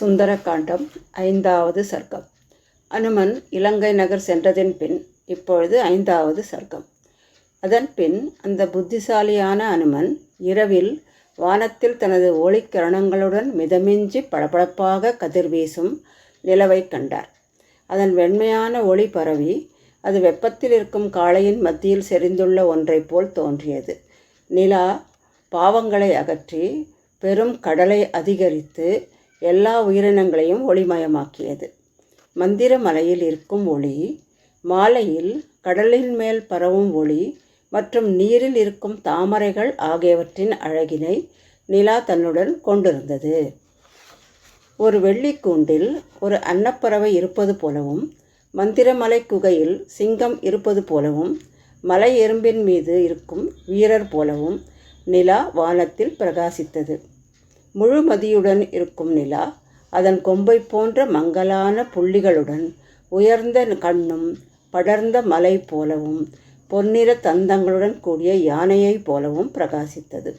சுந்தரகாண்டம் ஐந்தாவது சர்க்கம். அனுமன் இலங்கை நகர் சென்றதின் பின் இப்பொழுது ஐந்தாவது சர்க்கம். அதன் பின் அந்த புத்திசாலியான அனுமன் இரவில் வானத்தில் தனது ஒளிக்கிரணங்களுடன் மிதமிஞ்சி பளபளப்பாக கதிர்வீசும் நிலவை கண்டார். அதன் வெண்மையான ஒளி பரவி அது வெப்பத்தில் இருக்கும் காளையின் மத்தியில் செறிந்துள்ள ஒன்றைப் போல் தோன்றியது. நிலா பாவங்களை அகற்றி பெரும் கடலை அதிகரித்து எல்லா உயிரினங்களையும் ஒளிமயமாக்கியது. மந்திரமலையில் இருக்கும் ஒளி மாலையில் கடலின் மேல் பரவும் ஒளி மற்றும் நீரில் இருக்கும் தாமரைகள் ஆகியவற்றின் அழகினை நிலா தன்னுடன் கொண்டிருந்தது. ஒரு வெள்ளிக்கூண்டில் ஒரு அன்னப்பறவை இருப்பது போலவும் மந்திரமலை குகையில் சிங்கம் இருப்பது போலவும் மலை எறும்பின் மீது இருக்கும் வீரர் போலவும் நிலா வானத்தில் பிரகாசித்தது. முழுமதியுடன் இருக்கும் நிலா அதன் கொம்பை போன்ற மங்கலான புள்ளிகளுடன் உயர்ந்த கண்ணும் படர்ந்த மலை போலவும் பொன்னிற தந்தங்களுடன் கூடிய யானையைப் போலவும் பிரகாசித்தது.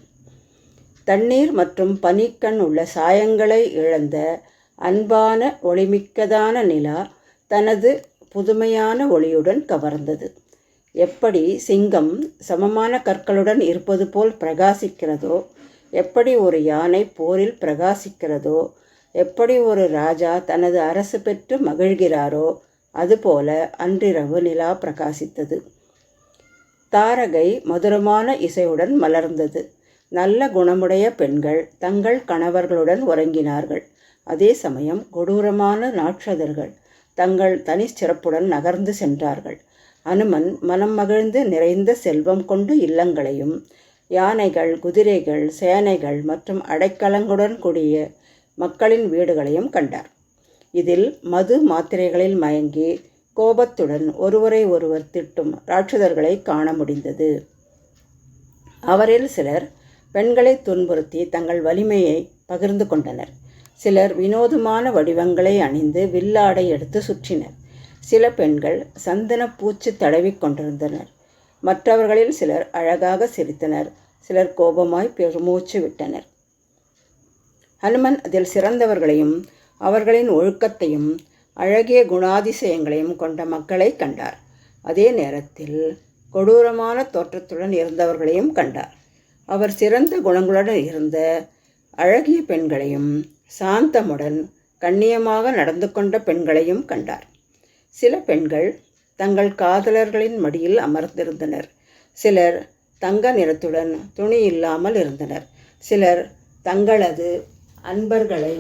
தண்ணீர் மற்றும் பனிக்கண் உள்ள சாயங்களை இழந்த அன்பான ஒளிமிக்கதான நிலா தனது புதுமையான ஒளியுடன் கவர்ந்தது. எப்படி சிங்கம் சமமான கற்களுடன் இருப்பது போல் பிரகாசிக்கிறதோ எப்படி ஒரு யானை போரில் பிரகாசிக்கிறதோ எப்படி ஒரு ராஜா தனது அரசு பெற்று மகிழ்கிறாரோ அதுபோல அன்றிரவு நிலா பிரகாசித்தது. தாரகை மதுரமான இசையுடன் மலர்ந்தது. நல்ல குணமுடைய பெண்கள் தங்கள் கணவர்களுடன் உறங்கினார்கள். அதே சமயம் கொடூரமான நாட்சதர்கள் தங்கள் தனி சிறப்புடன் நகர்ந்து சென்றார்கள். அனுமன் மனம் மகிழ்ந்து நிறைந்த செல்வம் கொண்டு இல்லங்களையும் யானைகள் குதிரைகள் சேனைகள் மற்றும் அடைக்கலங்களுடன் கூடிய மக்களின் வீடுகளையும் கண்டார். இதில் மது மாத்திரைகளில் மயங்கி கோபத்துடன் ஒருவரை ஒருவர் திட்டும் ராட்சதர்களை காண முடிந்தது. அவரில் சிலர் பெண்களை துன்புறுத்தி தங்கள் வலிமையை பகிர்ந்து கொண்டனர். சிலர் வினோதமான வடிவங்களை அணிந்து வில்லாடை எடுத்து சுற்றினர். சில பெண்கள் சந்தன பூச்சு தடவி கொண்டிருந்தனர். மற்றவர்களில் சிலர் அழகாக சிரித்தனர் சிலர் கோபமாய் பெருமூச்சு விட்டனர். ஹனுமன் அதில் சிறந்தவர்களையும் அவர்களின் ஒழுக்கத்தையும் அழகிய குணாதிசயங்களையும் கொண்ட மக்களை கண்டார். அதே நேரத்தில் கொடூரமான தோற்றத்துடன் இருந்தவர்களையும் கண்டார். அவர் சிறந்த குணங்களுடன் இருந்த அழகிய பெண்களையும் சாந்தமுடன் கண்ணியமாக நடந்து கொண்ட பெண்களையும் கண்டார். சில பெண்கள் தங்கள் காதலர்களின் மடியில் அமர்ந்திருந்தனர். சிலர் தங்க நிறத்துடன் துணி இல்லாமல் இருந்தனர். சிலர் தங்களது அன்பர்களை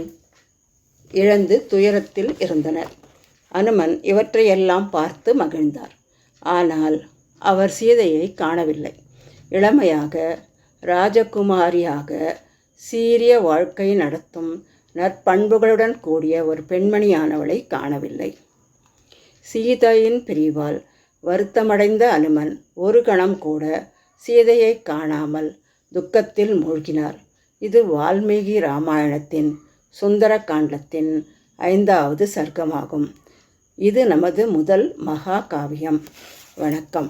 இழந்து துயரத்தில் இருந்தனர். அனுமன் இவற்றையெல்லாம் பார்த்து மகிழ்ந்தார். ஆனால் அவர் சீதையை காணவில்லை. இளமையாக ராஜகுமாரியாக சீரிய வாழ்க்கை நடத்தும் நற்பண்புகளுடன் கூடிய ஒரு பெண்மணியானவளை காணவில்லை. சீதையின் பிரிவால் வருத்தமடைந்த அனுமன் ஒரு கணம் கூட சீதையை காணாமல் துக்கத்தில் மூழ்கினார். இது வால்மீகி ராமாயணத்தின் சுந்தர காண்டத்தின் ஐந்தாவது சர்க்கமாகும். இது நமது முதல் மகா காவியம் வணக்கம்.